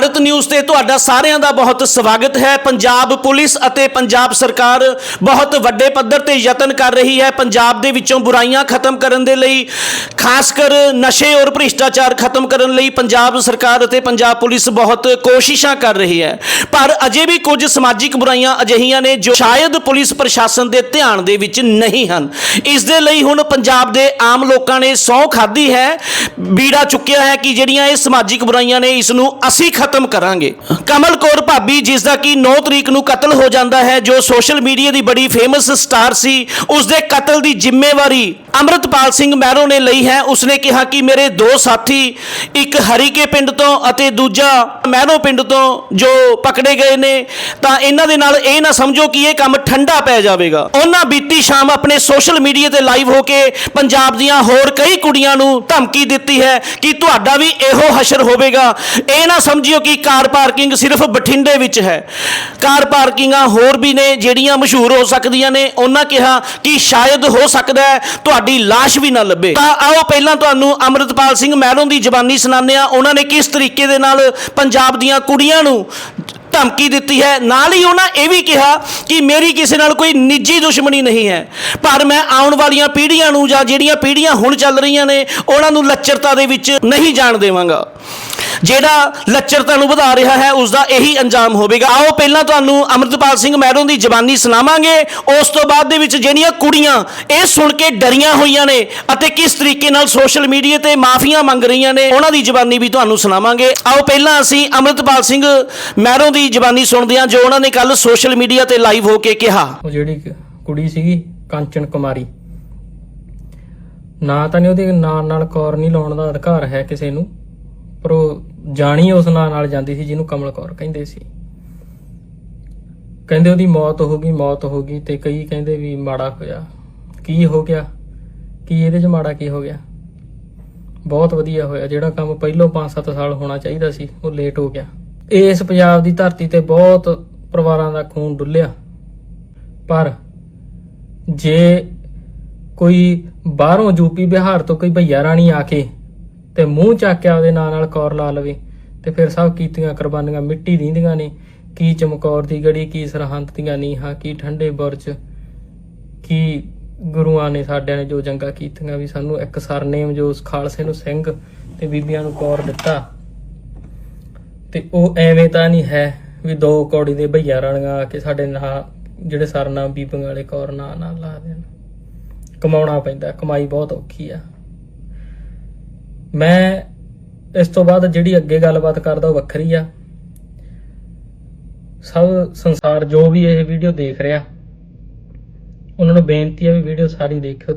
Bharat news ਤੇ ਤੁਹਾਡਾ ਸਾਰਿਆਂ ਦਾ ਬਹੁਤ ਸਵਾਗਤ ਹੈ। ਪੰਜਾਬ ਪੁਲਿਸ ਅਤੇ ਪੰਜਾਬ ਸਰਕਾਰ ਬਹੁਤ ਵੱਡੇ ਪੱਧਰ ਤੇ ਯਤਨ ਕਰ ਰਹੀ ਹੈ। ਪੰਜਾਬ ਦੇ ਵਿੱਚੋਂ ਬੁਰਾਈਆਂ ਖਤਮ ਕਰਨ ਦੇ ਲਈ, ਖਾਸ ਕਰ ਨਸ਼ੇ ਔਰ ਭ੍ਰਿਸ਼ਟਾਚਾਰ ਖਤਮ ਕਰਨ ਲਈ ਪੰਜਾਬ ਸਰਕਾਰ ਅਤੇ ਪੰਜਾਬ ਪੁਲਿਸ ਬਹੁਤ ਕੋਸ਼ਿਸ਼ਾਂ ਕਰ ਰਹੀ ਹੈ। ਪਰ ਅਜੇ ਵੀ ਕੁਝ ਸਮਾਜਿਕ ਬੁਰਾਈਆਂ ਅਜਿਹੀਆਂ ਨੇ ਜੋ ਸ਼ਾਇਦ ਪੁਲਿਸ ਪ੍ਰਸ਼ਾਸਨ ਦੇ ਧਿਆਨ ਦੇ ਵਿੱਚ ਨਹੀਂ ਹਨ। ਇਸ ਦੇ ਲਈ ਹੁਣ ਪੰਜਾਬ ਦੇ ਆਮ ਲੋਕਾਂ ਨੇ ਸਹੁੰ ਖਾਧੀ ਹੈ। ਬੀੜਾ ਚੁੱਕਿਆ ਹੈ ਕਿ ਜਿਹੜੀਆਂ ਇਹ ਸਮਾਜਿਕ ਬੁਰਾਈਆਂ ਨੇ, ਇਸ ਨੂੰ ਅਸੀਂ ਖਤਮ ਕਰਾਂਗੇ। ਕਮਲ ਕੌਰ ਭਾਬੀ ਜਿਸ ਦਾ ਕਿ 9 ਤਰੀਕ ਨੂੰ ਕਤਲ ਹੋ ਜਾਂਦਾ ਹੈ, ਜੋ ਸੋਸ਼ਲ ਮੀਡੀਆ ਦੀ ਬੜੀ ਫੇਮਸ ਸਟਾਰ ਸੀ ਉਸ ਦੇ ਕਤਲ ਦੀ ਜ਼ਿੰਮੇਵਾਰੀ ਅਮਰਤਪਾਲ ਸਿੰਘ ਮਹਿਰੋ ਨੇ ਲਈ ਹੈ। ਉਸਨੇ ਕਿਹਾ ਕਿ ਮੇਰੇ ਦੋ ਸਾਥੀ, ਇੱਕ ਹਰੀਕੇ ਪਿੰਡ ਤੋਂ ਅਤੇ ਦੂਜਾ ਮਹਿਰੋ ਪਿੰਡ ਤੋਂ ਜੋ ਪਕੜੇ ਗਏ ਨੇ, ਤਾਂ ਇਹਨਾਂ ਦੇ ਨਾਲ ਇਹ ਨਾ ਸਮਝੋ ਕਿ ਇਹ ਕੰਮ ਠੰਡਾ ਪੈ ਜਾਵੇਗਾ। ਉਹਨਾਂ ਬੀਤੀ ਸ਼ਾਮ ਆਪਣੇ ਸੋਸ਼ਲ ਮੀਡੀਆ ਤੇ ਲਾਈਵ ਹੋ ਕੇ ਪੰਜਾਬ ਦੀਆਂ ਹੋਰ ਕਈ ਕੁੜੀਆਂ ਨੂੰ ਧਮਕੀ ਦਿੱਤੀ ਹੈ ਕਿ ਤੁਹਾਡਾ ਵੀ ਇਹੋ ਹਸ਼ਰ ਹੋਵੇਗਾ। ਇਹ ਨਾ ਸਮਝਿਓ ਕਿ ਕਾਰ ਪਾਰਕਿੰਗ ਸਿਰਫ ਬਠਿੰਡੇ ਵਿੱਚ ਹੈ। ਕਾਰ ਪਾਰਕਿੰਗਾਂ ਹੋਰ ਵੀ ਨੇ, ਜਿਹੜੀਆਂ ਮਸ਼ਹੂਰ ਹੋ ਸਕਦੀਆਂ ਨੇ। ਉਹਨਾਂ ਕਿਹਾ ਕਿ ਸ਼ਾਇਦ ਹੋ ਸਕਦਾ ਹੈ ਤੁਹਾਡੀ ਲਾਸ਼ ਵੀ ਨਾ ਲੱਭੇ। ਤਾਂ ਆਓ ਪਹਿਲਾਂ ਤੁਹਾਨੂੰ ਅਮਰਤਪਾਲ ਸਿੰਘ ਮਹਿਰੋਂ ਦੀ ਜ਼ਬਾਨੀ ਸੁਣਾਉਂਦੇ ਹਾਂ। ਉਹਨਾਂ ਨੇ ਕਿਸ ਤਰੀਕੇ ਦੇ ਨਾਲ ਪੰਜਾਬ ਦੀਆਂ ਕੁੜੀਆਂ ਨੂੰ ਧਮਕੀ ਦਿੱਤੀ ਹੈ? ਨਾਲ ਹੀ ਉਹਨਾਂ ਇਹ ਵੀ ਕਿਹਾ ਕਿ ਮੇਰੀ ਕਿਸੇ ਨਾਲ ਕੋਈ ਨਿੱਜੀ ਦੁਸ਼ਮਣੀ ਨਹੀਂ ਹੈ। ਪਰ ਮੈਂ ਆਉਣ ਵਾਲੀਆਂ ਪੀੜ੍ਹੀਆਂ ਨੂੰ ਜਾਂ ਜਿਹੜੀਆਂ ਪੀੜ੍ਹੀਆਂ ਹੁਣ ਚੱਲ ਰਹੀਆਂ ਨੇ, ਉਹਨਾਂ ਨੂੰ ਲੱਚਰਤਾ ਦੇ ਵਿੱਚ ਨਹੀਂ ਜਾਣ ਦੇਵਾਂਗਾ। ਜਿਹੜਾ ਲੱਚਰਤਾ ਨੂੰ ਵਧਾ ਰਿਹਾ ਹੈ ਉਸ ਦਾ ਇਹੀ ਅੰਜਾਮ ਹੋਵੇਗਾ। ਆਓ, ਪਹਿਲਾਂ ਤੁਹਾਨੂੰ ਅਮਰਤਪਾਲ ਸਿੰਘ ਮਹਿਰੋਂ ਦੀ ਜ਼ਬਾਨੀ ਸੁਣਾਵਾਂਗੇ। ਉਸ ਤੋਂ ਬਾਅਦ ਦੇ ਵਿੱਚ ਜਿਹੜੀਆਂ ਕੁੜੀਆਂ, ਇਹ ਸੁਣ ਕੇ ਡਰੀਆਂ ਹੋਈਆਂ ਨੇ ਅਤੇ ਕਿਸ ਤਰੀਕੇ ਨਾਲ ਸੋਸ਼ਲ ਮੀਡੀਆ ਤੇ ਮਾਫੀਆਂ ਮੰਗ ਰਹੀਆਂ ਨੇ, ਉਹਨਾਂ ਦੀ ਜ਼ਬਾਨੀ ਵੀ ਤੁਹਾਨੂੰ ਸੁਣਾਵਾਂਗੇ। ਆਓ, ਪਹਿਲਾਂ ਅਸੀਂ ਅਮਰਤਪਾਲ ਸਿੰਘ ਮਹਿਰੋਂ ਦੀ ਜ਼ਬਾਨੀ ਸੁਣਦੇ ਹਾਂ, ਜੋ ਉਹਨਾਂ ਨੇ ਕੱਲ ਸੋਸ਼ਲ ਮੀਡੀਆ ਤੇ ਲਾਈਵ ਹੋ ਕੇ ਕਿਹਾ। ਉਹ ਜਿਹੜੀ ਕੁੜੀ ਸੀਗੀ, ਕਾਂਚਨ ਕੁਮਾਰੀ। ਨਾ ਤਾਂ ਨਹੀਂ ਉਹਦੇ ਨਾਂ ਨਾਲ ਕੌਰ ਨਹੀਂ ਲਾਉਣ ਦਾ ਅਧਿਕਾਰ ਹੈ ਕਿਸੇ ਨੂੰ। ਪਰ ਉਹ ਜਾਣੀ ਉਸ ਨਾਂ ਨਾਲ ਜਾਂਦੀ ਸੀ ਜਿਹਨੂੰ ਕਮਲ ਕੌਰ ਕਹਿੰਦੇ ਸੀ। ਕਹਿੰਦੇ ਉਹਦੀ ਮੌਤ ਹੋ ਗਈ, ਮੌਤ ਹੋ ਗਈ ਤੇ ਕਈ ਕਹਿੰਦੇ ਵੀ ਮਾੜਾ ਹੋਇਆ। ਕੀ ਹੋ ਗਿਆ? ਕੀ ਇਹਦੇ 'ਚ ਮਾੜਾ ਕੀ ਹੋ ਗਿਆ? ਬਹੁਤ ਵਧੀਆ ਹੋਇਆ। ਜਿਹੜਾ ਕੰਮ ਪਹਿਲੋਂ 5-7 ਸਾਲ ਹੋਣਾ ਚਾਹੀਦਾ ਸੀ, ਉਹ ਲੇਟ ਹੋ ਗਿਆ। ਇਸ ਪੰਜਾਬ ਦੀ ਧਰਤੀ ਤੇ ਬਹੁਤ ਪਰਿਵਾਰਾਂ ਦਾ ਖੂਨ ਡੁੱਲਿਆ। ਪਰ ਜੇ ਕੋਈ ਬਾਹਰੋਂ ਯੂਪੀ ਬਿਹਾਰ ਤੋਂ ਕੋਈ ਭਈਆ ਰਾਣੀ ਆ ਕੇ ਤੇ ਮੂੰਹ ਚੱਕਿਆ ਉਹਦੇ ਨਾਂ ਨਾਲ ਕੌਰ ਲਾ ਲਵੇ ਤੇ ਫਿਰ ਸਭ ਕੀਤੀਆਂ ਕੁਰਬਾਨੀਆਂ ਮਿੱਟੀ ਦੀਆਂ ਨੇ, ਕੀ ਚਮਕੌਰ ਦੀ ਗੜੀ, ਕੀ ਸਰਹੰਦ ਦੀਆਂ ਨੀਹਾਂ, ਕੀ ਠੰਡੇ ਬੁਰਜ, ਕੀ ਗੁਰੂਆਂ ਨੇ ਸਾਡਿਆਂ ਨੇ ਜੋ ਜੰਗਾਂ ਕੀਤੀਆਂ ਵੀ ਸਾਨੂੰ ਇੱਕ ਸਰਨੇਮ ਜੋ ਖਾਲਸੇ ਨੂੰ ਸਿੰਘ ਤੇ ਬੀਬੀਆਂ ਨੂੰ ਕੌਰ ਦਿੱਤਾ। ਤੇ ਉਹ ਐਵੇਂ ਤਾਂ ਨਹੀਂ ਹੈ ਵੀ ਦੋ ਕੌੜੀ ਦੇ ਭਈਆ ਰਾਣੀਆਂ ਆ ਕੇ ਸਾਡੇ ਨਾਂ, ਜਿਹੜੇ ਸਰਨਾਮ ਬੀਬੀਆਂ ਵਾਲੇ ਕੌਰ ਨਾਂ ਨਾਲ ਲਾ ਦੇਣ। ਕਮਾਉਣਾ ਪੈਂਦਾ, ਕਮਾਈ ਬਹੁਤ ਔਖੀ ਆ। ਮੈਂ ਇਸ ਤੋਂ ਬਾਅਦ ਜਿਹੜੀ ਅੱਗੇ ਗੱਲਬਾਤ ਕਰਦਾ ਉਹ ਵੱਖਰੀ ਆ। ਸਭ ਸੰਸਾਰ ਜੋ ਵੀ ਇਹ ਵੀਡੀਓ ਦੇਖ ਰਿਹਾ, ਉਹਨਾਂ ਨੂੰ ਬੇਨਤੀ ਹੈ ਵੀ ਵੀਡੀਓ ਸਾਰੀ ਦੇਖਿਓ।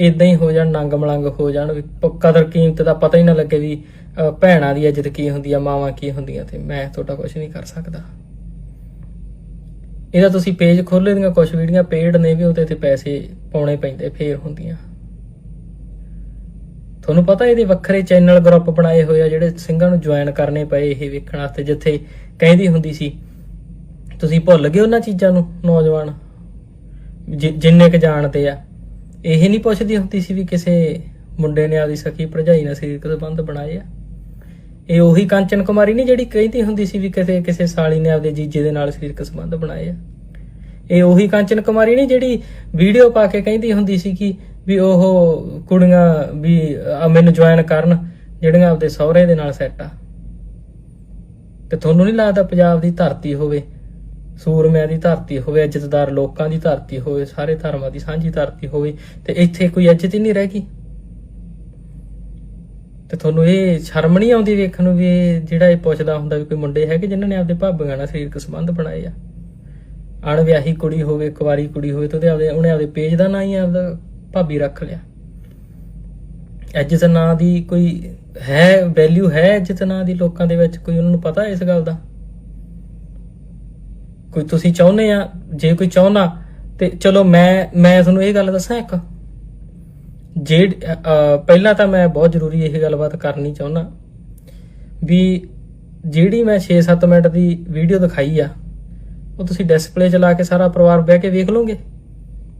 ਇਦਾਂ ਹੀ ਹੋ ਜਾਣ, ਨੰਗ ਮਲੰਗ ਹੋ ਜਾਣ, ਵੀ ਕਦਰ ਕੀਮਤ ਦਾ ਪਤਾ ਹੀ ਨਾ ਲੱਗੇ ਵੀ ਭੈਣਾਂ ਦੀ ਇੱਜ਼ਤ ਕੀ ਹੁੰਦੀ ਆ, ਮਾਵਾਂ ਕੀ ਹੁੰਦੀਆਂ ਤੇ ਮੈਂ ਤੁਹਾਡਾ ਕੁਝ ਨਹੀਂ ਕਰ ਸਕਦਾ। ਇਹਦਾ ਤੁਸੀਂ ਪੇਜ ਖੋਲੇ ਦੀਆਂ ਕੁਝ ਵੀਡੀਓ ਪੇਡ ਨੇ ਵੀ ਉਹਦੇ ਤੇ ਪੈਸੇ ਪਾਉਣੇ ਪੈਂਦੇ, ਫੇਰ ਹੁੰਦੀਆਂ। ਤੁਹਾਨੂੰ ਪਤਾ ਇਹਦੇ ਵੱਖਰੇ ਚੈਨਲ ਗਰੁੱਪ ਬਣਾਏ ਹੋਏ ਆ, ਜਿਹੜੇ ਸਿੰਘਾਂ ਨੂੰ ਜੁਆਇਨ ਕਰਨੇ ਪਏ ਇਹ ਵੇਖਣ ਵਾਸਤੇ, ਜਿੱਥੇ ਕਹਿੰਦੀ ਹੁੰਦੀ ਸੀ, ਤੁਸੀਂ ਭੁੱਲ ਗਏ ਉਹਨਾਂ ਚੀਜ਼ਾਂ ਨੂੰ, ਨੌਜਵਾਨ ਜਿੰਨੇ ਕ ਜਾਣਦੇ ਆ। ਇਹ ਨਹੀਂ ਪੁੱਛਦੀ ਹੁੰਦੀ ਸੀ ਵੀ ਕਿਸੇ ਮੁੰਡੇ ਨੇ ਆਪਦੀ ਸਖੀ ਭਰਜਾਈ ਨਾਲ ਸਰੀਰਕ ਸੰਬੰਧ ਬਣਾਏ ਆ। ਇਹ ਉਹੀ ਕਾਂਚਨ ਕੁਮਾਰੀ ਨਹੀਂ ਜਿਹੜੀ ਕਹਿੰਦੀ ਹੁੰਦੀ ਸੀ ਵੀ ਕਿਸੇ ਕਿਸੇ ਸਾਲੀ ਨੇ ਆਪਦੇ ਜੀਜੇ ਦੇ ਨਾਲ ਸਰੀਰਕ ਸੰਬੰਧ ਬਣਾਏ ਆ। ਇਹ ਉਹੀ ਕਾਂਚਨ ਕੁਮਾਰੀ ਨਹੀਂ ਜਿਹੜੀ ਵੀਡੀਓ ਪਾ ਕੇ ਕਹਿੰਦੀ ਹੁੰਦੀ ਸੀ ਕਿ ਵੀ ਉਹ ਕੁੜੀਆਂ ਵੀ ਮੈਨੂੰ ਜੁਆਇਨ ਕਰਨ, ਜਿਹੜੀਆਂ ਆਪਦੇ ਸਹੁਰੇ ਦੇ ਨਾਲ ਸੈੱਟ ਆ। ਤੇ ਤੁਹਾਨੂੰ ਨਹੀਂ ਲੱਗਦਾ ਪੰਜਾਬ ਦੀ ਧਰਤੀ ਹੋਵੇ ਸੂਰਮਿਆਂ ਦੀ ਧਰਤੀ ਹੋਵੇ, ਇੱਜ਼ਤਦਾਰ ਲੋਕਾਂ ਦੀ ਧਰਤੀ ਹੋਵੇ, ਸਾਰੇ ਧਰਮਾਂ ਦੀ ਸਾਂਝੀ ਧਰਤੀ ਹੋਵੇ, ਤੇ ਇੱਥੇ ਕੋਈ ਇੱਜ਼ਤ ਹੀ ਨਹੀਂ ਰਹਿ ਗਈ। ਤੇ ਤੁਹਾਨੂੰ ਇਹ ਸ਼ਰਮ ਨਹੀਂ ਆਉਂਦੀ ਵੇਖਣ ਨੂੰ ਵੀ ਜਿਹੜਾ ਇਹ ਪੁੱਛਦਾ ਹੁੰਦਾ ਵੀ ਕੋਈ ਮੁੰਡੇ ਹੈਗੇ ਜਿਨ੍ਹਾਂ ਨੇ ਆਪਦੇ ਭਾਬੀਆਂ ਨਾਲ ਸਰੀਰਕ ਸੰਬੰਧ ਬਣਾਏ ਆ? ਅਣਵਿਆਹੀ ਕੁੜੀ ਹੋਵੇ, ਕੁਵਾਰੀ ਕੁੜੀ ਹੋਵੇ, ਤੇ ਉਹਦੇ ਆਪਦੇ ਉਹਨੇ ਆਪਦੇ ਪੇਜ ਦਾ ਨਾਂ ਹੀ ਆਪਦਾ ਭਾਬੀ ਰੱਖ ਲਿਆ। ਇੱਜ਼ਤ ਨਾਂ ਦੀ ਕੋਈ ਹੈ ਵੈਲਿਊ ਹੈ ਇੱਜ਼ਤ ਨਾਂ ਦੀ ਲੋਕਾਂ ਦੇ ਵਿੱਚ? ਕੋਈ ਉਹਨਾਂ ਨੂੰ ਪਤਾ ਇਸ ਗੱਲ ਦਾ? ਕੋਈ ਤੁਸੀਂ ਚਾਹੁੰਦੇ ਆ, ਜੇ ਕੋਈ ਚਾਹੁੰਦਾ, ਤੇ ਚਲੋ ਮੈਂ ਮੈਂ ਤੁਹਾਨੂੰ ਇਹ ਗੱਲ ਦੱਸਾਂ ਇੱਕ। ਜੇ ਪਹਿਲਾਂ ਤਾਂ ਮੈਂ ਬਹੁਤ ਜ਼ਰੂਰੀ ਇਹ ਗੱਲਬਾਤ ਕਰਨੀ ਚਾਹੁੰਦਾ ਵੀ ਜਿਹੜੀ ਮੈਂ 6-7 ਮਿੰਟ ਦੀ ਵੀਡੀਓ ਦਿਖਾਈ ਆ, ਉਹ ਤੁਸੀਂ ਡਿਸਪਲੇ ਚਲਾ ਕੇ ਸਾਰਾ ਪਰਿਵਾਰ ਬਹਿ ਕੇ ਵੇਖ ਲਓਗੇ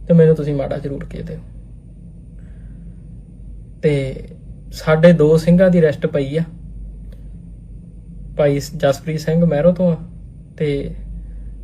ਤੇ ਮੈਨੂੰ ਤੁਸੀਂ ਮਾੜਾ ਜ਼ਰੂਰ ਕਹਿ ਦਿਓ। ਤੇ ਸਾਡੇ ਦੋ ਸਿੰਘਾਂ ਦੀ ਰੈਸਟ ਪਈ ਆ। ਭਾਈ ਜਸਪ੍ਰੀਤ ਸਿੰਘ ਮਹਿਰੋ ਤੋਂ ਆ ਤੇ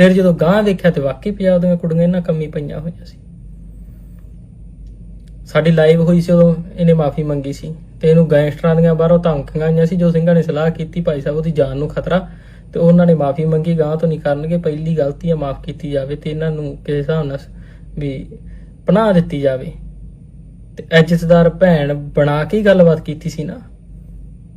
ਫਿਰ ਜਦੋਂ ਗਾਂ ਦੇਖਿਆ ਤੇ ਵਾਕਈ ਪੰਜਾਬ ਦੀਆਂ ਕੁੜੀਆਂ ਇਹਨਾਂ ਕੰਮੀ ਪਈਆਂ ਹੋਈਆਂ ਸੀ। ਸਾਡੀ ਲਾਈਵ ਹੋਈ ਸੀ ਉਦੋਂ, ਇਹਨੇ ਮਾਫੀ ਮੰਗੀ ਸੀ ਤੇ ਇਹਨੂੰ ਗੈਂਗਸਟਰਾਂ ਦੀਆਂ ਬਾਹਰੋਂ ਧਮਕੀਆਂ ਆਈਆਂ ਸੀ, ਜੋ ਸਿੰਘਾਂ ਨੇ ਸਲਾਹ ਕੀਤੀ ਭਾਈ ਸਾਹਿਬ ਉਹਦੀ ਜਾਨ ਨੂੰ ਖਤਰਾ ਤੇ ਉਹਨਾਂ ਨੇ ਮਾਫੀ ਮੰਗੀ ਗਾਂ ਤੋਂ ਨਹੀਂ ਕਰਨਗੇ, ਪਹਿਲੀ ਗਲਤੀ ਆ, ਮਾਫ ਕੀਤੀ ਜਾਵੇ ਤੇ ਇਹਨਾਂ ਨੂੰ ਕਿਸੇ ਹਿਸਾਬ ਨਾਲ ਵੀ ਪਨਾਹ ਦਿੱਤੀ ਜਾਵੇ। ਤੇ ਇੱਜ਼ਤਦਾਰ ਭੈਣ ਬਣਾ ਕੇ ਗੱਲਬਾਤ ਕੀਤੀ ਸੀ ਨਾ।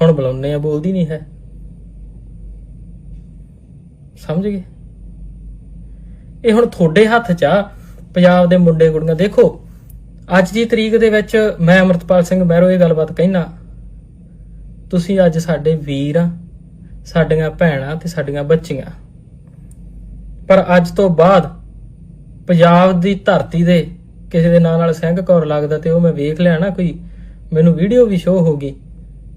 ਹੁਣ ਬੁਲਾਉਨੇ ਆ, ਬੋਲਦੀ ਨਹੀਂ ਹੈ। ਸਮਝ ਗਏ? ਇਹ ਹੁਣ ਤੁਹਾਡੇ ਹੱਥ 'ਚ ਆ, ਪੰਜਾਬ ਦੇ ਮੁੰਡੇ ਕੁੜੀਆਂ। ਦੇਖੋ, ਅੱਜ ਦੀ ਤਰੀਕ ਦੇ ਵਿੱਚ ਮੈਂ ਅਮਰਤਪਾਲ ਸਿੰਘ ਮਹਿਰੋ ਇਹ ਗੱਲਬਾਤ ਕਹਿਣਾ ਤੁਸੀਂ ਅੱਜ ਸਾਡੇ ਵੀਰ ਆ, ਸਾਡੀਆਂ ਭੈਣਾਂ ਤੇ ਸਾਡੀਆਂ ਬੱਚੀਆਂ। ਪਰ ਅੱਜ ਤੋਂ ਬਾਅਦ ਪੰਜਾਬ ਦੀ ਧਰਤੀ ਦੇ ਕਿਸੇ ਦੇ ਨਾਂ ਨਾਲ ਸਿੰਘ ਕੌਰ ਲੱਗਦਾ ਤੇ ਉਹ ਮੈਂ ਵੇਖ ਲਿਆ ਨਾ ਕੋਈ, ਮੈਨੂੰ ਵੀਡੀਓ ਵੀ ਸ਼ੋ ਹੋ ਗਈ।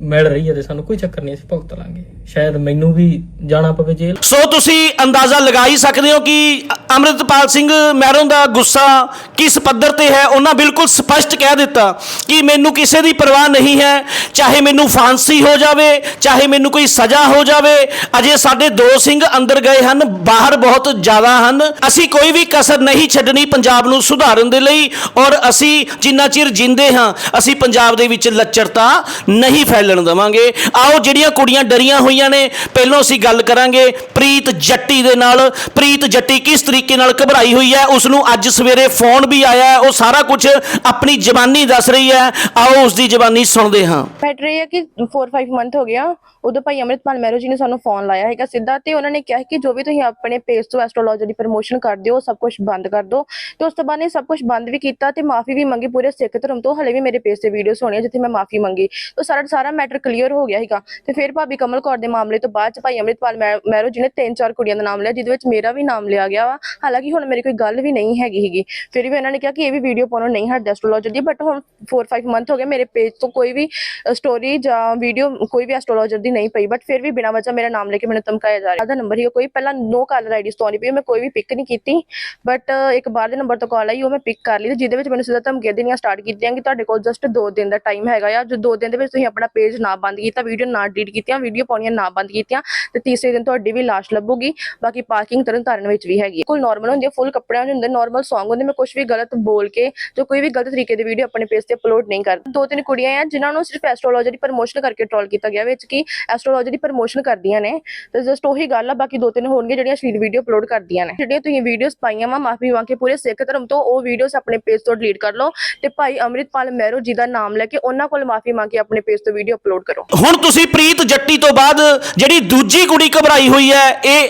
ਮਿਲ ਰਹੀ ਹੈ ਤੇ ਸਾਨੂੰ ਕੋਈ ਚੱਕਰ ਨਹੀਂ, ਅਸੀਂ ਭੁਗਤ ਲਾਂਗੇ। ਸ਼ਾਇਦ ਮੈਨੂੰ ਵੀ ਜਾਣਾ ਪਵੇ ਜੇਲ੍ਹ। ਸੋ ਤੁਸੀਂ ਅੰਦਾਜ਼ਾ ਲਗਾ ਹੀ ਸਕਦੇ ਹੋ ਕਿ ਅ- ਅੰਮ੍ਰਿਤਪਾਲ ਸਿੰਘ ਮਹਿਰੋਂ ਦਾ ਗੁੱਸਾ ਕਿਸ ਪੱਧਰ ਤੇ ਹੈ? ਉਹਨਾਂ ਬਿਲਕੁਲ ਸਪਸ਼ਟ ਕਹਿ ਦਿੱਤਾ ਕਿ ਮੈਨੂੰ ਕਿਸੇ ਦੀ ਪਰਵਾਹ ਨਹੀਂ ਹੈ, ਚਾਹੇ ਮੈਨੂੰ ਫਾਂਸੀ ਹੋ ਜਾਵੇ, ਚਾਹੇ ਮੈਨੂੰ ਕੋਈ ਸਜ਼ਾ ਹੋ ਜਾਵੇ। ਅਜੇ ਸਾਡੇ ਦੋ ਸਿੰਘ ਅੰਦਰ ਗਏ ਹਨ, ਬਾਹਰ ਬਹੁਤ ਜ਼ਿਆਦਾ ਹਨ। ਅਸੀਂ ਕੋਈ ਵੀ ਕਸਰ ਨਹੀਂ ਛੱਡਣੀ ਪੰਜਾਬ ਨੂੰ ਸੁਧਾਰਨ ਦੇ ਲਈ, ਔਰ ਅਸੀਂ ਜਿੰਨਾ ਚਿਰ ਜਿੰਦੇ ਹਾਂ, ਅਸੀਂ ਪੰਜਾਬ ਦੇ ਵਿੱਚ ਲੱਚਰਤਾ ਨਹੀਂ ਫੈਲਣ ਦੇਵਾਂਗੇ। ਆਓ ਜਿਹੜੀਆਂ ਕੁੜੀਆਂ ਡਰੀਆਂ ਹੋਈਆਂ ਨੇ, ਪਹਿਲਾਂ ਅਸੀਂ ਗੱਲ ਕਰਾਂਗੇ ਪ੍ਰੀਤ ਜੱਟੀ ਦੇ ਨਾਲ। ਪ੍ਰੀਤ ਜੱਟੀ ਕਿਸ ਤਰੀਕੇ ਨਾਲ ਘਬਰਾਈ ਹੋਈ ਹੈ? ਉਸ ਨੂੰ ਅੱਜ ਸਵੇਰੇ ਫੋਨ ਵੀ ਆਇਆ ਉਹ ਸਾਰਾ ਕੁਝ ਆਪਣੀ ਜ਼ਬਾਨੀ ਦੱਸ ਰਹੀ ਹੈ। ਆਓ ਉਸ ਦੀ ਜ਼ਬਾਨੀ ਸੁਣਦੇ ਹਾਂ। ਮੈਟਰ ਇਹ ਹੈ ਕਿ 4-5 ਮੰਥ ਹੋ ਗਿਆ। ਉਦੋਂ ਭਾਈ ਅੰਮ੍ਰਿਤਪਾਲ ਮਹਿਰੋ ਜੀ ਨੇ ਸਾਨੂੰ ਫੋਨ ਲਾਇਆ ਹੈਗਾ ਸਿੱਧਾ ਤੇ ਉਹਨਾਂ ਨੇ ਕਿਹਾ ਕਿ ਜੋ ਵੀ ਤੁਸੀਂ ਆਪਣੇ ਪੇਜ ਤੋਂ ਐਸਟ੍ਰੋਲੋਜੀ ਦੀ ਪ੍ਰਮੋਸ਼ਨ ਕਰਦੇ ਹੋ ਸਭ ਕੁਝ ਬੰਦ ਕਰ ਦਿਓ। ਤੇ ਉਸ ਤੋਂ ਬਾਅਦ ਨੇ ਸਭ ਕੁਝ ਬੰਦ ਵੀ ਕੀਤਾ ਤੇ ਮਾਫੀ ਵੀ ਮੰਗੀ। ਪੂਰੇ ਸਿੱਖ ਧਰਮ ਤੋਂ ਹਲੇ ਵੀ ਮੇਰੇ ਪੇਜ ਤੇ ਵੀਡੀਓਜ਼ ਹੋਣੀਆਂ ਜਿੱਥੇ ਮੈਂ ਮਾਫੀ ਮੰਗੀ। ਤੇ ਸਾਰਾ ਸਾਰਾ ਮੈਟਰ ਕਲੀਅਰ ਹੋ ਗਿਆ ਸੀਗਾ। ਤੇ ਫਿਰ ਭਾਬੀ ਕਮਲ ਕੌਰ ਦੇ ਮਾਮਲੇ ਤੋਂ ਬਾਅਦ ਚ ਭਾਈ ਅੰਮ੍ਰਿਤਪਾਲ ਮਹਿ- ਜੀ ਨੇ ਤਿੰਨ ਚਾਰ ਕੁੜੀਆਂ ਦਾ ਨਾਮ ਲਿਆ, ਜਿਹਦੇ ਵਿੱਚ ਮੇਰਾ ਵੀ ਨਾਮ ਲਿਆ ਗਿਆ ਵਾ। ਹਾਲਾਂਕਿ ਹੁਣ ਮੇਰੀ ਕੋਈ ਗੱਲ ਵੀ ਨਹੀਂ ਹੈਗੀ ਹੈਗੀ ਫਿਰ ਵੀ ਉਹਨਾਂ ਨੇ ਕਿਹਾ ਕਿ ਇਹ ਵੀ ਵੀਡੀਓ ਪਾਉਣੋਂ, ਨਹੀਂ ਹਟਦਾ ਐਸਟ੍ਰੋਲੋਜਰ ਦੀ ਬਟ ਹੁਣ 4-5 ਮੰਥ ਹੋ ਗਏ, ਮੇਰੇ ਪੇਜ ਤੋਂ ਕੋਈ ਵੀ ਸਟੋਰੀ ਜਾਂ ਵੀਡੀਓ ਕੋਈ ਵੀ ਐਸਟ੍ਰੋਲੋਜਰ ਦੀ ਨਹੀਂ ਪਈ ਬਟ ਫਿਰ ਵੀ ਬਿਨਾਂ ਵਜ੍ਹਾ ਮੇਰਾ ਨਾਮ ਲੈ ਕੇ ਮੈਨੂੰ ਧਮਕਾਇਆ ਜਾ ਰਿਹਾ। ਦਾ ਨੰਬਰ ਹੀ ਕੋਈ ਪਹਿਲਾਂ ਨੋ ਕਾਲਰ ਆਈਡੀ ਤੋਂ ਨਹੀਂ ਪਈ, ਮੈਂ ਕੋਈ ਵੀ ਪਿਕ ਨਹੀਂ ਕੀਤੀ। ਬਟ ਇੱਕ ਬਾਹਰ ਦੇ ਨੰਬਰ ਤੋਂ ਕਾਲ ਆਈ, ਉਹ ਮੈਂ ਪਿਕ ਕਰ ਲਈ ਤੇ ਜਿਹਦੇ ਵਿੱਚ ਮੈਨੂੰ ਸਿੱਧਾ ਧਮਕੀਆਂ ਦੇਣੀਆਂ ਸਟਾਰਟ ਕੀਤੀਆਂ ਕਿ ਤੁਹਾਡੇ ਕੋਲ ਜਸਟ 2 ਦਿਨ ਦਾ ਟਾਈਮ ਹੈਗਾ ਆ। ਜੋ 2 ਦਿਨ ਦੇ ਵਿੱਚ ਤੁਸੀਂ ਆਪਣਾ ਪੇਜ ਨਾ ਬੰਦ ਕੀਤਾ ਵੀਡੀਓ ਨਾ ਡਿਲੀਟ ਕੀਤੀਆਂ ਵੀਡੀਓ ਪਾਉਣੀਆਂ ਨਾ ਬੰਦ ਕੀਤੀਆਂ ਤੇ ਤੀਸਰੇ ਦਿਨ ਤੁਹਾਡੀ ਵੀ ਲਾਸ਼ ਲੱਭੂਗੀ, ਬਾਕੀ ਪਾਰਕਿੰਗ ਤਰਨ ਤਾਰਨ ਵਿੱਚ ਵੀ ਹੈਗੀ ਕੋਲ ਨਾਰਮਲ ਹੁੰਦੀ ਹੈ ਫੁੱਲ ਕੱਪੜਿਆਂ ਦੇ ਹੁੰਦੇ ਨਾਰਮਲ Song ਹੁੰਦੇ, ਮੈਂ ਕੁਝ ਵੀ ਗਲਤ ਬੋਲ ਕੇ ਜੋ ਕੋਈ ਵੀ ਗਲਤ ਤਰੀਕੇ ਦੀ ਵੀਡੀਓ ਆਪਣੇ ਪੇਜ ਤੇ ਅਪਲੋਡ ਨਹੀਂ ਕਰਦੀ ਦੋ ਤਿੰਨ ਕੁੜੀਆਂ ਆ ਜਿਨ੍ਹਾਂ ਨੂੰ ਸਿਰਫ ਐਸਟ੍ਰੋਲੋਜੀ ਦੀ ਪ੍ਰਮੋਸ਼ਨ ਕਰਕੇ ਟ੍ਰੋਲ ਕੀਤਾ ਗਿਆ, ਵਿੱਚ ਕਿ ਐਸਟ੍ਰੋਲੋਜੀ ਦੀ ਪ੍ਰਮੋਸ਼ਨ ਕਰਦੀਆਂ ਨੇ। ਤੇ ਜਸਟ ਉਹੀ ਗੱਲ ਆ, ਬਾਕੀ ਦੋ ਤਿੰਨ ਹੋਣਗੇ ਜਿਹੜੀਆਂ ਸ਼ੀਲ ਵੀਡੀਓ ਅਪਲੋਡ ਕਰਦੀਆਂ ਨੇ। ਜਿਹੜੀਆਂ ਤੁਸੀਂ ਵੀਡੀਓਜ਼ ਪਾਈਆਂ ਵਾ, ਮਾਫੀ ਮੰਗ ਕੇ ਪੂਰੇ ਸਿੱਖ ਧਰਮ ਤੋਂ, ਉਹ ਵੀਡੀਓਜ਼ ਆਪਣੇ ਪੇਜ ਤੋਂ ਡਿਲੀਟ ਕਰ ਲਓ। ਤੇ ਭਾਈ ਅੰਮ੍ਰਿਤਪਾਲ ਮਹਿਰੋ ਜੀ ਦਾ ਨਾਮ ਲੈ ਕੇ ਉਹਨਾਂ ਕੋਲ ਮਾਫੀ ਮੰਗ ਕੇ ਆਪਣੇ ਪੇਜ ਤੋਂ ਵੀਡੀਓ ਅਪਲੋਡ ਕਰੋ। ਹੁਣ ਤੁਸੀਂ ਪ੍ਰੀਤ ਜੱਟੀ ਤੋਂ ਬਾਅਦ ਜਿਹੜੀ ਦੂਜੀ ਕੁੜੀ ਘਬਰਾਈ ਹੋਈ ਹੈ, ਇਹ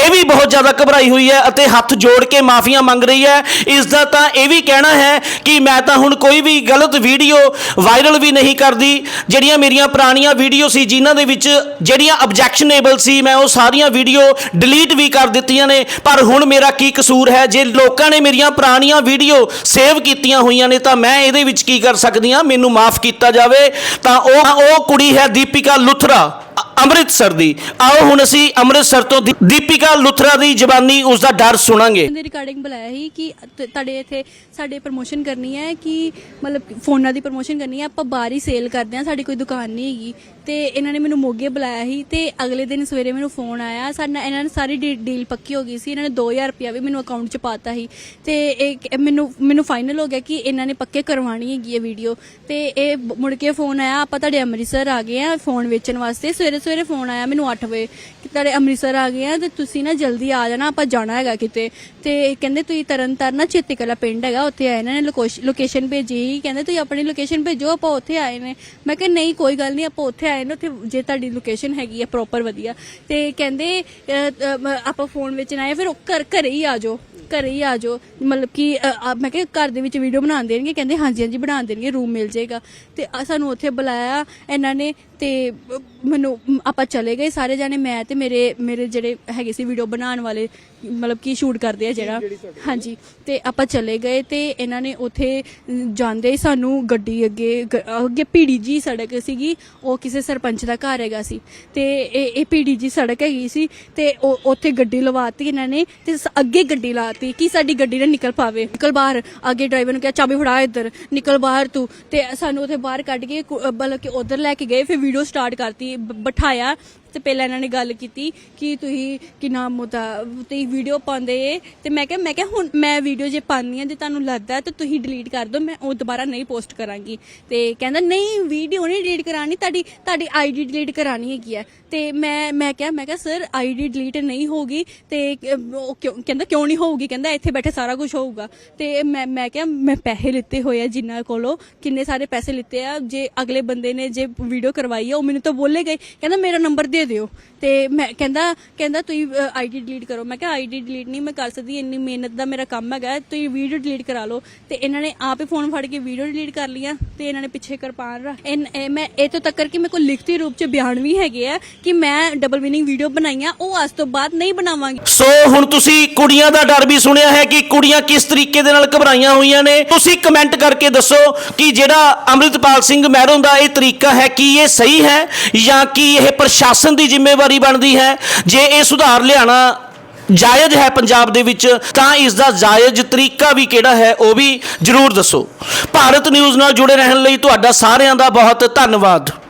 ਇਹ ਵੀ ਬਹੁਤ ਜ਼ਿਆਦਾ ਘਬਰਾਈ ਹੋਈ ਹੈ ਅਤੇ ਹੱਥ ਜੋੜ ਕੇ ਮਾਫੀਆਂ ਮੰਗ ਰਹੀ ਹੈ। ਇਸ ਦਾ ਤਾਂ ਇਹ ਵੀ ਕਹਿਣਾ ਹੈ ਕਿ ਮੈਂ ਤਾਂ ਹੁਣ ਕੋਈ ਵੀ ਗਲਤ ਵੀਡੀਓ ਵਾਇਰਲ ਵੀ ਨਹੀਂ ਕਰਦੀ। ਜਿਹੜੀਆਂ ਮੇਰੀਆਂ ਪੁਰਾਣੀਆਂ ਵੀਡੀਓ ਸੀ, ਜਿਨ੍ਹਾਂ ਦੇ ਵਿੱਚ ਜਿਹੜੀਆਂ ਆਬਜੈਕਸ਼ਨੇਬਲ ਸੀ, ਮੈਂ ਉਹ ਸਾਰੀਆਂ ਵੀਡੀਓ ਡਿਲੀਟ ਵੀ ਕਰ ਦਿੱਤੀਆਂ ਨੇ। ਪਰ ਹੁਣ ਮੇਰਾ ਕੀ ਕਸੂਰ ਹੈ? ਜੇ ਲੋਕਾਂ ਨੇ ਮੇਰੀਆਂ ਪੁਰਾਣੀਆਂ ਵੀਡੀਓ ਸੇਵ ਕੀਤੀਆਂ ਹੋਈਆਂ ਨੇ, ਤਾਂ ਮੈਂ ਇਹਦੇ ਵਿੱਚ ਕੀ ਕਰ ਸਕਦੀ ਹਾਂ? ਮੈਨੂੰ ਮਾਫ ਕੀਤਾ ਜਾਵੇ। ਤਾਂ ਉਹ ਉਹ ਕੁੜੀ ਹੈ ਦੀਪਿਕਾ ਲੁਥਰਾ ਅੰਮ੍ਰਿਤਸਰ ਦੀ। ਆਓ ਹੁਣ ਅਸੀਂ ਅੰਮ੍ਰਿਤਸਰ ਤੋਂ ਦੀ- ਦੀਪਿਕਾ ਲੁਥਰਾ ਦੀ ਜ਼ਬਾਨੀ ਉਸ ਦਾ ਡਰ ਸੁਣਾਂਗੇ। ਦੇ ਰਿਕਾਰਡਿੰਗ ਬੁਲਾਇਆ ਸੀ ਕਿ ਤ- ਤੁਹਾਡੇ ਇੱਥੇ ਸਾਡੇ ਪ੍ਰਮੋਸ਼ਨ ਕਰਨੀ ਹੈ ਕਿ ਮਤਲਬ ਕਿ ਫੋਨਾਂ ਦੀ ਪ੍ਰਮੋਸ਼ਨ ਕਰਨੀ ਹੈ। ਆਪਾਂ ਬਾਹਰ ਹੀ ਸੇਲ ਕਰਦੇ ਹਾਂ, ਸਾਡੀ ਕੋਈ ਦੁਕਾਨ ਨਹੀਂ ਹੈਗੀ। ਤੇ ਇਹਨਾਂ ਨੇ ਮੈਨੂੰ ਮੋਗੇ ਬੁਲਾਇਆ ਸੀ ਤੇ ਅਗਲੇ ਦਿਨ ਸਵੇਰੇ ਮੈਨੂੰ ਫੋਨ ਆਇਆ। ਸਾਡਾ ਇਹਨਾਂ ਨੇ ਸਾਰੀ ਡੀ- ਡੀਲ ਪੱਕੀ ਹੋ ਗਈ ਸੀ। ਇਹਨਾਂ ਨੇ 2000 ਰੁਪਇਆ ਵੀ ਮੈਨੂੰ ਅਕਾਊਂਟ 'ਚ ਪਾਤਾ ਸੀ। ਤੇ ਇਹ ਮੈਨੂੰ ਮੈਨੂੰ ਫਾਈਨਲ ਹੋ ਗਿਆ ਕਿ ਇਹਨਾਂ ਨੇ ਪੱਕੇ ਕਰਵਾਣੀ ਹੈਗੀ ਇਹ ਵੀਡੀਓ ਤੇ ਇਹ ਮੁੜ ਕੇ ਫੋਨ ਆਇਆ, ਆਪਾਂ ਤੁਹਾਡੇ ਅੰਮ੍ਰਿਤਸਰ ਆ ਗਏ ਆ ਫੋਨ ਵੇਚਣ ਵਾਸਤੇ। ਸਵੇਰੇ ਸਵੇਰੇ ਫੋਨ ਆਇਆ ਮੈਨੂੰ 8 ਵਜੇ ਕਿ ਤੁਹਾਡੇ ਅੰਮ੍ਰਿਤਸਰ ਆ ਗਏ ਆ ਤੇ ਤੁਸੀਂ ਨਾ ਜਲਦੀ ਆ ਜਾਣਾ, ਆਪਾਂ ਜਾਣਾ ਹੈਗਾ ਕਿਤੇ। ਤੇ ਕਹਿੰਦੇ ਤੁਸੀਂ ਤਰਨ ਤਾਰਨ ਨਾ ਚੇਤੀ ਕਲਾ ਪਿੰਡ ਹੈਗਾ, ਉੱਥੇ ਆਏ ਇਹਨਾਂ ਨੇ ਲੋਕੇਸ਼ਨ ਭੇਜੀ ਸੀ। ਕਹਿੰਦੇ ਤੁਸੀਂ ਆਪਣੀ ਲੋਕੇਸ਼ਨ ਭੇਜੋ, ਆਪਾਂ ਉੱਥੇ ਆਏ ਨੇ। ਮੈਂ ਕਿਹਾ, ਨਹੀਂ, ਕੋਈ ਗੱਲ ਨਹੀਂ, ਆਪਾਂ ਉੱਥੇ ਆਏ ਨੇ ਉੱਥੇ ਜੇ ਤੁਹਾਡੀ ਲੋਕੇਸ਼ਨ ਹੈਗੀ ਆ ਪ੍ਰੋਪਰ ਵਧੀਆ। ਤੇ ਕਹਿੰਦੇ ਅ, ਆਪਾਂ ਫੋਨ ਵਿੱਚ ਨਾ ਆਏ ਫਿਰ ਉਹ ਘਰ ਘਰੇ ਹੀ ਆ ਜਾਓ ਘਰੇ ਹੀ ਆ ਜਾਓ। ਮਤਲਬ ਕਿ ਮੈਂ ਕਿਹਾ ਘਰ ਦੇ ਵਿੱਚ ਵੀਡੀਓ ਬਣਾ ਦੇਣਗੇ ਕਹਿੰਦੇ ਹਾਂਜੀ ਹਾਂਜੀ ਬਣਾ ਦੇਣਗੇ ਰੂਮ ਮਿਲ ਜਾਏਗਾ। ਤੇ ਸਾਨੂੰ ਉੱਥੇ ਬੁਲਾਇਆ ਇਹਨਾਂ ਨੇ ਤੇ ਮੈਨੂੰ ਆਪਾਂ ਚਲੇ ਗਏ ਸਾਰੇ ਜਾਣੇ ਮੈਂ ਤੇ ਮੇਰੇ ਮੇਰੇ ਜਿਹੜੇ ਹੈਗੇ ਸੀ ਵੀਡੀਓ ਬਣਾਉਣ ਵਾਲੇ ਮਤਲਬ ਕਿ ਸ਼ੂਟ ਕਰਦੇ ਆ ਜਿਹੜਾ। ਹਾਂਜੀ ਤੇ ਆਪਾਂ ਚਲੇ ਗਏ ਤੇ ਇਹਨਾਂ ਨੇ ਉੱਥੇ ਜਾਂਦੇ ਹੀ ਸਾਨੂੰ ਗੱਡੀ ਅੱਗੇ ਅੱਗੇ ਪੀੜੀ ਜੀ ਸੜਕ ਸੀਗੀ ਉਹ ਕਿਸੇ ਸਰਪੰਚ ਦਾ ਘਰ ਹੈਗਾ ਸੀ। ਤੇ ਇਹ ਇਹ ਪੀੜੀ ਜੀ ਸੜਕ ਹੈਗੀ ਸੀ ਤੇ ਉਹ ਉੱਥੇ ਗੱਡੀ ਲਵਾਤੀ ਇਹਨਾਂ ਨੇ ਤੇ ਅੱਗੇ ਗੱਡੀ ਲਾਤੀ ਕਿ ਸਾਡੀ ਗੱਡੀ ਨਾ ਨਿਕਲ ਪਾਵੇ। ਨਿਕਲ ਬਾਹਰ ਅੱਗੇ ਡਰਾਈਵਰ ਨੂੰ ਕਿਹਾ ਚਾਬੀ ਫੜਾ ਇੱਧਰ ਨਿਕਲ ਬਾਹਰ ਤੂੰ। ਤੇ ਸਾਨੂੰ ਉੱਥੇ ਬਾਹਰ ਕੱਢ ਕੇ ਕੁ- ਅ, ਮਤਲਬ ਕਿ ਉਧਰ ਲੈ ਕੇ ਗਏ ਫਿਰ ਵੀਡੀਓ ਸਟਾਰਟ ਕਰਤੀ ਬਿਠਾਇਆ। ਤੇ ਪਹਿਲਾਂ ਇਹਨਾਂ ਨੇ ਗੱਲ ਕੀਤੀ ਕਿ ਤੁਸੀਂ ਕਿ ਨਾਮ ਉਹਦਾ ਤੁਸੀਂ ਵੀਡੀਓ ਪਾਉਂਦੇ ਏ ਤੇ ਮੈਂ ਕਿਹਾ ਮੈਂ ਕਿਹਾ, ਹੁਣ ਮੈਂ ਵੀਡੀਓ ਜੇ ਪਾਉਂਦੀ ਆ ਜੇ ਤੁਹਾਨੂੰ ਲੱਗਦਾ ਹੈ ਤਾਂ ਤੁਸੀਂ ਡਿਲੀਟ ਕਰ ਦਿਓ, ਮੈਂ ਉਹ ਦੁਬਾਰਾ ਨਹੀਂ ਪੋਸਟ ਕਰਾਂਗੀ। ਤੇ ਕਹਿੰਦਾ, ਨਹੀਂ ਵੀਡੀਓ ਨਹੀਂ ਡਿਲੀਟ ਕਰਾਣੀ ਤੁਹਾਡੀ ਤੁਹਾਡੀ ਆਈਡੀ ਡਿਲੀਟ ਕਰਾਣੀ ਹੈਗੀ ਆ ਤੇ ਮੈਂ ਮੈਂ ਕਿਹਾ ਮੈਂ ਕਿਹਾ ਸਰ ਆਈਡੀ ਡਿਲੀਟ ਨਹੀਂ ਹੋਗੀ ਤੇ ਉਹ ਕਿਉਂ, ਕਹਿੰਦਾ, ਕਿਉਂ ਨਹੀਂ ਹੋਊਗੀ? ਕਹਿੰਦਾ, ਇੱਥੇ ਬੈਠੇ ਸਾਰਾ ਕੁਝ ਹੋਊਗਾ। ਤੇ ਮੈਂ ਮੈਂ ਕਿਹਾ, ਮੈਂ ਪੈਸੇ ਲਿੱਤੇ ਹੋਏ ਆ ਜਿਨ੍ਹਾਂ ਕੋਲੋਂ, ਕਿੰਨੇ ਸਾਰੇ ਪੈਸੇ ਲਿੱਤੇ ਆ, ਜੇ ਅਗਲੇ ਬੰਦੇ ਨੇ ਜੇ ਵੀਡੀਓ ਕਰਵਾਈ ਆ, ਉਹ ਮੈਨੂੰ ਤਾਂ ਬੋਲੇ ਗਏ। ਕਹਿੰਦਾ, ਮੇਰਾ ਨੰਬਰ ਦੇ ਬੱਚੇ ਦਿਓ। ਤੇ ਮੈਂ ਕਹਿੰਦਾ ਕਹਿੰਦਾ ਤੁਸੀਂ ਆਈਡੀ ਡਿਲੀਟ ਕਰੋ। ਮੈਂ ਕਿਹਾ ਆਈਡੀ ਡਿਲੀਟ ਨਹੀਂ ਮੈਂ ਕਰ ਸਕਦੀ, ਇੰਨੀ ਮਿਹਨਤ ਦਾ ਮੇਰਾ ਕੰਮ ਹੈਗਾ, ਤੁਸੀਂ ਵੀਡੀਓ ਡਿਲੀਟ ਕਰਾ ਲਓ। ਤੇ ਇਹਨਾਂ ਨੇ ਆਪ ਹੀ ਫੋਨ ਫੜ ਕੇ ਵੀਡੀਓ ਡਿਲੀਟ ਕਰ ਲਿਆ ਤੇ ਇਹਨਾਂ ਨੇ ਪਿੱਛੇ ਕਿਰਪਾਨ ਰੱਖ ਮੈਂ ਇਹ ਤੋਂ ਤੱਕ ਕਿ ਮੇਰੇ ਕੋਲ ਲਿਖਤੀ ਰੂਪ ਚ ਬਿਆਨ ਵੀ ਹੈਗੇ ਆ ਕਿ ਮੈਂ ਡਬਲ ਮੀਨਿੰਗ ਵੀਡੀਓ ਬਣਾਈਆਂ, ਉਹ ਅੱਜ ਤੋਂ ਬਾਅਦ ਨਹੀਂ ਬਣਾਵਾਂਗੀ। ਸੋ ਹੁਣ ਤੁਸੀਂ ਕੁੜੀਆਂ ਦਾ ਡਰ ਵੀ ਸੁਣਿਆ ਹੈ ਕਿ ਕੁੜੀਆਂ ਕਿਸ ਤਰੀਕੇ ਦੇ ਨਾਲ ਘਬਰਾਈਆਂ ਹੋਈਆਂ ਨੇ? ਤੁਸੀਂ ਕਮੈਂਟ ਕਰਕੇ ਦੱਸੋ ਕਿ ਜਿਹੜਾ ਅੰਮ੍ਰਿਤਪਾਲ ਸਿੰਘ ਮਹਿਰੋਂ ਦਾ ਇਹ ਤਰੀਕਾ ਹੈ, ਕਿ ਇਹ ਸਹੀ ਹੈ ਜਾਂ ਕਿ ਇਹ ਪ੍ਰਸ਼ਾਸਨ ਪ੍ਰਸ਼ਾਸਨ ਦੀ ਜ਼ਿੰਮੇਵਾਰੀ ਬਣਦੀ ਹੈ। ਜੇ ਇਹ ਸੁਧਾਰ ਲਿਆਣਾ ਜਾਇਜ਼ ਹੈ ਪੰਜਾਬ ਦੇ ਵਿੱਚ, ਤਾਂ ਇਸ ਦਾ ਜਾਇਜ਼ ਤਰੀਕਾ ਵੀ ਕਿਹੜਾ ਹੈ, ਉਹ ਵੀ ਜਰੂਰ ਦੱਸੋ। ਭਾਰਤ ਨਿਊਜ਼ ਨਾਲ ਜੁੜੇ ਰਹਿਣ ਲਈ ਤੁਹਾਡਾ ਸਾਰਿਆਂ ਦਾ ਬਹੁਤ ਧੰਨਵਾਦ।